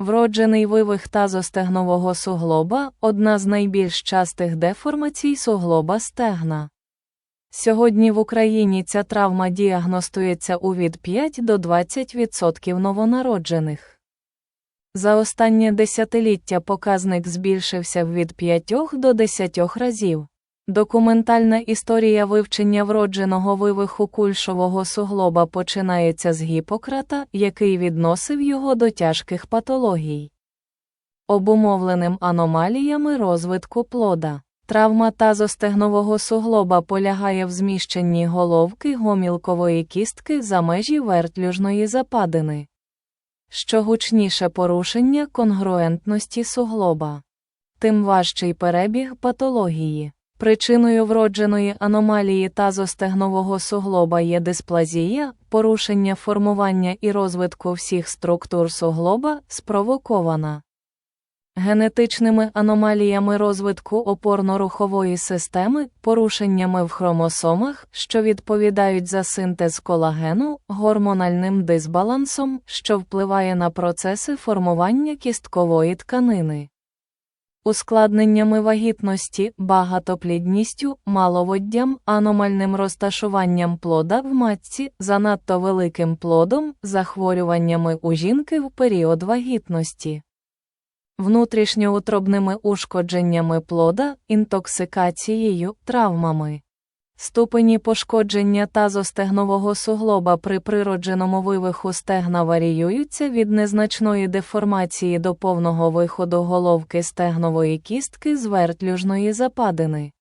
Вроджений вивих тазостегнового суглоба одна з найбільш частих деформацій суглоба стегна. Сьогодні в Україні ця травма діагностується у від 5 до 20% новонароджених. За останнє десятиліття показник збільшився від 5 до 10 разів. Документальна історія вивчення вродженого вивиху кульшового суглоба починається з Гіппократа, який відносив його до тяжких патологій, обумовленим аномаліями розвитку плода. Травма тазостегнового суглоба полягає в зміщенні головки гомілкової кістки за межі вертлюжної западини. Що гучніше порушення конгруентності суглоба, тим важчий перебіг патології. Причиною вродженої аномалії тазостегнового суглоба є дисплазія, порушення формування і розвитку всіх структур суглоба, спровокована генетичними аномаліями розвитку опорно-рухової системи, порушеннями в хромосомах, що відповідають за синтез колагену, гормональним дисбалансом, що впливає на процеси формування кісткової тканини. Ускладненнями вагітності, багатоплідністю, маловоддям, аномальним розташуванням плода в матці, занадто великим плодом, захворюваннями у жінки в період вагітності, внутрішньоутробними ушкодженнями плода, інтоксикацією, травмами. Ступені пошкодження тазостегнового суглоба при природженому вивиху стегна варіюються від незначної деформації до повного виходу головки стегнової кістки з вертлюжної западини.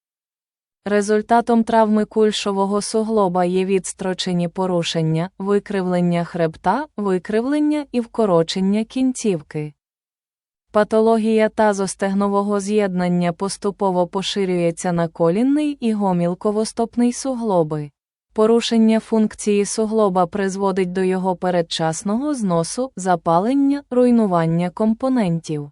Результатом травми кульшового суглоба є відстрочені порушення, викривлення хребта, викривлення і вкорочення кінцівки. Патологія тазостегнового з'єднання поступово поширюється на колінний і гомілковостопний суглоби. Порушення функції суглоба призводить до його передчасного зносу, запалення, руйнування компонентів.